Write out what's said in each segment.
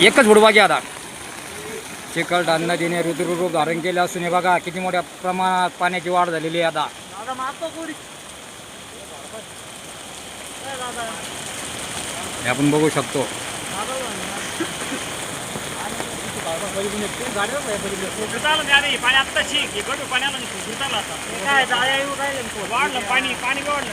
एकच बुडवा घ्या आता चिकल नदीने ऋतुरूप धारण केले असून हे बघा किती मोठ्या प्रमाणात पाण्याची वाढ झालेली आहे आता. हे आपण बघू शकतो. पाणी वाढलं पाणी पाणी वाढलं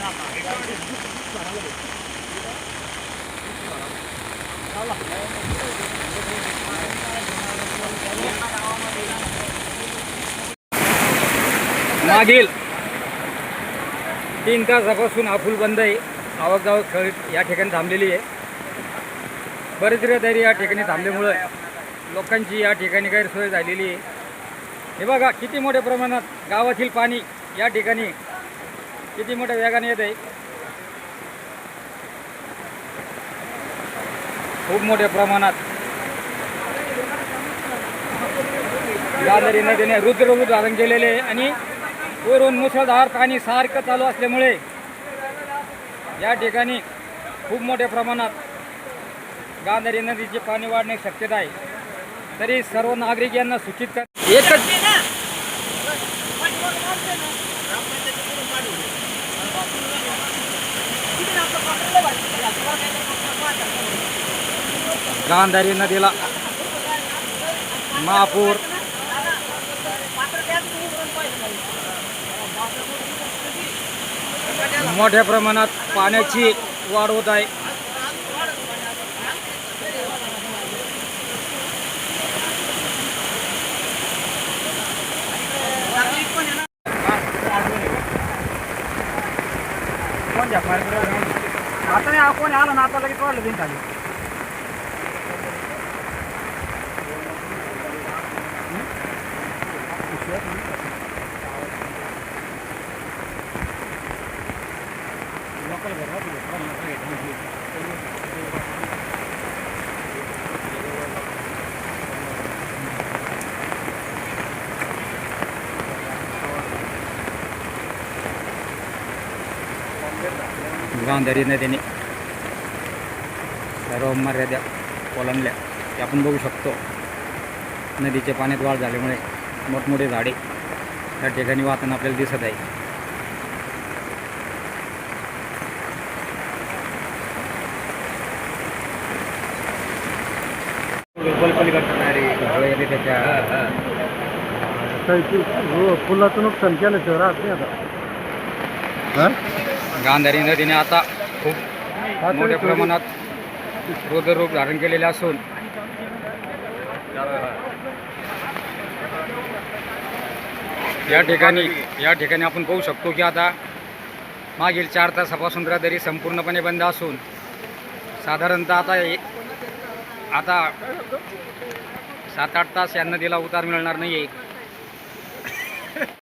मागील तीन तासापासून हा पूल बंद आहे. आवक जावक खेळ या ठिकाणी थांबलेली आहे. बरेच रहदारी या ठिकाणी थांबल्यामुळं लोकांची या ठिकाणी गैरसोय झालेली आहे. हे बघा किती मोठ्या प्रमाणात गावातील पाणी या ठिकाणी किती मोठ्या वेगाने येत आहे. खूप मोठ्या प्रमाणात. गांधारी नदीने रुद्ररूप धारण केलेले आहे आणि वरून मुसळधार पाणी सारखं चालू असल्यामुळे या ठिकाणी खूप मोठ्या प्रमाणात गांधारी नदीचे पाणी वाढण्याची शक्यता आहे. तरी सर्व नागरिक यांना सूचित कर एकच गांधारी नदीला. महापूर. मोठ्या प्रमाणात पाण्याची वाढ होत आहे. आता नाही कोणी आलं ना आता लगेच वाढलं दिन खाली. गांधारी नदीने सर्व मर्यादा ओलांडल्या. ते आपण बघू शकतो. नदीच्या पाण्यात वाढ झाल्यामुळे मोठमोठे झाडे त्या ठिकाणी वाहताना आपल्याला दिसत आहे. त्याच्या. हो फुलाचं नुकसान केलं राहत नाही आता. गांधारी नदीने आता खूप मोठ्या प्रमाणात रुद्ररूप धारण केलेले असून या ठिकाणी या ठिकाणी आपण पाहू शकतो की आता मागील चार तासापासून रहदारी संपूर्णपणे बंद असून साधारणतः आता आता सात आठ तास या नदीला उतार मिळणार नाही आहे